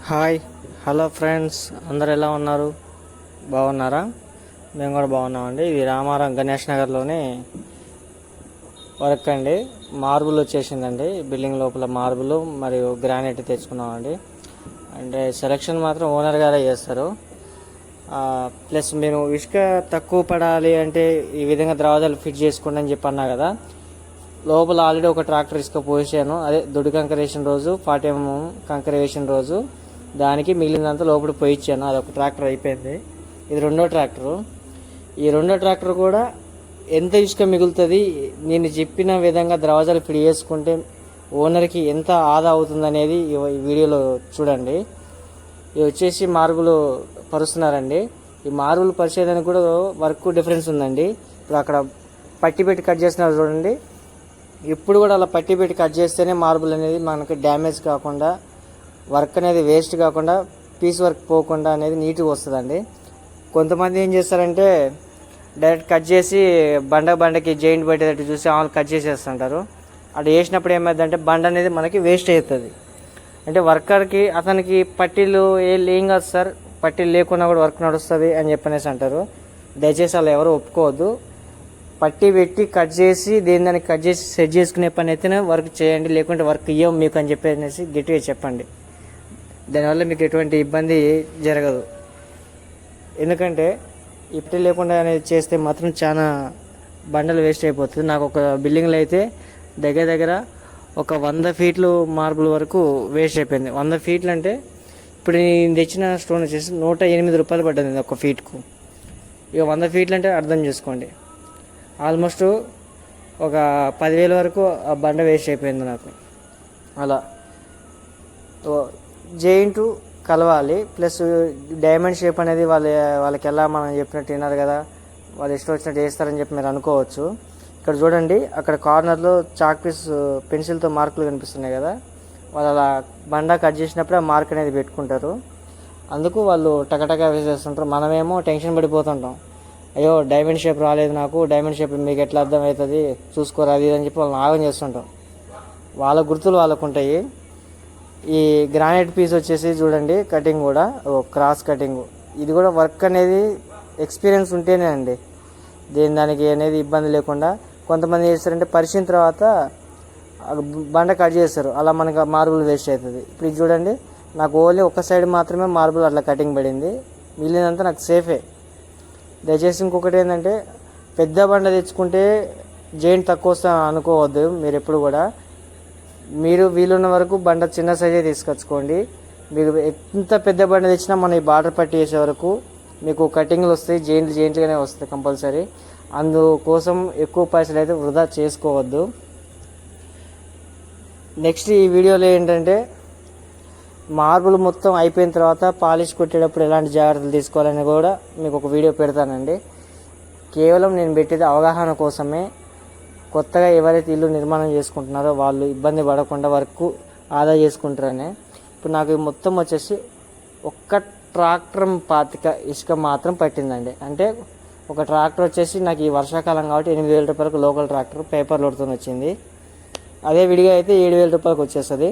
Hi hello friends అందరు ఎలా ఉన్నారు? బాగున్నారా? మేము కూడా బాగున్నామండి. ఇది రామారాం గణేష్ నగర్లోని వర్క్ అండి. మార్బుల్ వచ్చేసిందండి. బిల్డింగ్ లోపల మార్బుల్ మరియు గ్రానైట్ తెచ్చుకున్నామండి. అంటే సెలక్షన్ మాత్రం ఓనర్ గారే చేస్తారు. ప్లస్ మీరు ఇసుక తక్కువ పడాలి అంటే ఈ విధంగా ద్రవాదాలు ఫిట్ చేసుకోండి అని చెప్పి అన్నా కదా. లోపల ఆల్రెడీ ఒక ట్రాక్టర్ ఇసుక పోసాను. అదే దుడి కంకర వేసిన రోజు పాటేమో ఎంఎం కంకర వేసిన రోజు. దానికి మిగిలినంత లోపల పోయిచ్చాను అది ఒక ట్రాక్టర్ అయిపోయింది. ఇది రెండో ట్రాక్టరు. ఈ రెండో ట్రాక్టర్ కూడా ఎంత ఇసుక మిగులుతుంది? నేను చెప్పిన విధంగా ద్రవాజాలు ఫిట్ చేసుకుంటే ఓనర్కి ఎంత ఆదా అవుతుంది అనేది ఈ వీడియోలో చూడండి. ఇవి వచ్చేసి మార్గులు పరుస్తున్నారండి. ఈ మార్గులు పరిచేదానికి కూడా వర్క్ డిఫరెన్స్ ఉందండి. ఇప్పుడు అక్కడ పట్టి పెట్టి కట్ చేస్తున్నారు చూడండి. ఇప్పుడు కూడా అలా పట్టి పెట్టి కట్ చేస్తేనే మార్బుల్ అనేది మనకి డ్యామేజ్ కాకుండా వర్క్ అనేది వేస్ట్ కాకుండా పీస్ వర్క్ పోకుండా అనేది నీట్గా వస్తుందండి. కొంతమంది ఏం చేస్తారంటే డైరెక్ట్ కట్ చేసి బండ బండకి జాయింట్ పెట్టేటట్టు చూసి ఆమె కట్ చేసేస్తుంటారు. అటు వేసినప్పుడు ఏమైందంటే బండ అనేది మనకి వేస్ట్ అవుతుంది. అంటే వర్కర్కి అతనికి పట్టీలు ఏ ఏం కాదు సార్ పట్టీలు లేకున్నా కూడా వర్క్ నడుస్తుంది అని చెప్పనేసి అంటారు. దయచేసి అలా ఎవరు ఒప్పుకోవద్దు. పట్టి పెట్టి కట్ చేసి దేని దానికి కట్ చేసి సెట్ చేసుకునే పని అయితేనే వర్క్ చేయండి లేకుంటే వర్క్ ఇవ్వం మీకు అని చెప్పేసి గట్టిగా చెప్పండి. దానివల్ల మీకు ఎటువంటి ఇబ్బంది జరగదు. ఎందుకంటే ఇప్పటి లేకుండా అనేది చేస్తే మాత్రం చాలా బండలు వేస్ట్ అయిపోతుంది. నాకు ఒక బిల్డింగ్లో అయితే దగ్గర దగ్గర ఒక వంద ఫీట్లు మార్బుల్ వరకు వేస్ట్ అయిపోయింది. వంద ఫీట్లు అంటే ఇప్పుడు నేను తెచ్చిన స్టోన్ వచ్చేసి నూట ఎనిమిది రూపాయలు పడ్డది ఒక ఫీట్కు. ఇక వంద ఫీట్లు అంటే అర్థం చేసుకోండి. ఆల్మోస్ట్ ఒక పదివేల వరకు ఆ బండ వేస్ట్ అయిపోయింది నాకు. అలా. జెయింట్ కలవాలి. ప్లస్ డైమండ్ షేప్ అనేది వాళ్ళ వాళ్ళకి ఎలా మనం చెప్పినట్టు విన్నారు కదా వాళ్ళు ఇష్టం వచ్చినట్టు వేస్తారని చెప్పి మీరు అనుకోవచ్చు. ఇక్కడ చూడండి అక్కడ కార్నర్లో చాక్ పీస్ పెన్సిల్తో మార్కులు కనిపిస్తున్నాయి కదా. వాళ్ళు అలా బండ కట్ చేసినప్పుడు ఆ మార్క్ అనేది పెట్టుకుంటారు. అందుకు వాళ్ళు టకటకా వేసేస్తుంటారు. మనమేమో టెన్షన్ పడిపోతుంటాం. అయ్యో డైమండ్ షేప్ రాలేదు నాకు డైమండ్ షేప్ మీకు ఎట్లా అర్థం అవుతుంది చూసుకోరా అది అని చెప్పి వాళ్ళని ఆగం చేస్తుంటాం. వాళ్ళ గుర్తులు వాళ్ళకు ఉంటాయి. ఈ గ్రానైట్ పీస్ వచ్చేసి చూడండి కటింగ్ కూడా ఓ క్రాస్ కటింగ్ ఇది కూడా వర్క్ అనేది ఎక్స్పీరియన్స్ ఉంటేనే అండి. దేని దానికి అనేది ఇబ్బంది లేకుండా కొంతమంది చేస్తారంటే పరిచిన తర్వాత బండ కట్ చేస్తారు. అలా మనకు మార్బుల్ వేస్ట్ అవుతుంది. ఇప్పుడు ఇది చూడండి నాకు ఓన్లీ ఒక సైడ్ మాత్రమే మార్బుల్ అట్లా కటింగ్ పడింది. మిగిలినంతా నాకు సేఫే దయచేసి ఇంకొకటి ఏంటంటే పెద్ద బండ తెచ్చుకుంటే జైంట్ తక్కువ వస్తా అనుకోవద్దు. మీరు ఎప్పుడు కూడా మీరు వీలున్న వరకు బండ చిన్న సైజే తీసుకొచ్చుకోండి. మీకు ఎంత పెద్ద బండ తెచ్చినా మన ఈ బార్డర్ పట్టి వేసే వరకు మీకు కటింగ్లు వస్తాయి జైంట్లు జైంట్లుగానే వస్తాయి కంపల్సరీ. అందుకోసం ఎక్కువ పైసలు అయితే వృధా చేసుకోవద్దు. నెక్స్ట్ ఈ వీడియోలో ఏంటంటే మార్బుల్ మొత్తం అయిపోయిన తర్వాత పాలిష్ కొట్టేటప్పుడు ఎలాంటి జాగ్రత్తలు తీసుకోవాలని కూడా మీకు ఒక వీడియో పెడతానండి. కేవలం నేను పెట్టేది అవగాహన కోసమే. కొత్తగా ఎవరైతే ఇల్లు నిర్మాణం చేసుకుంటున్నారో వాళ్ళు ఇబ్బంది పడకుండా వరకు ఆదా చేసుకుంటారని. ఇప్పుడు నాకు మొత్తం వచ్చేసి ఒక్క ట్రాక్టర్ పాతిక ఇసుక మాత్రం పట్టిందండి. అంటే ఒక ట్రాక్టర్ వచ్చేసి నాకు ఈ వర్షాకాలం కాబట్టి ఎనిమిది వేల రూపాయలకు లోకల్ ట్రాక్టర్ పేపర్ లోడ్తో వచ్చింది. అదే విడిగా అయితే ఏడు వేల రూపాయలకు వచ్చేస్తుంది.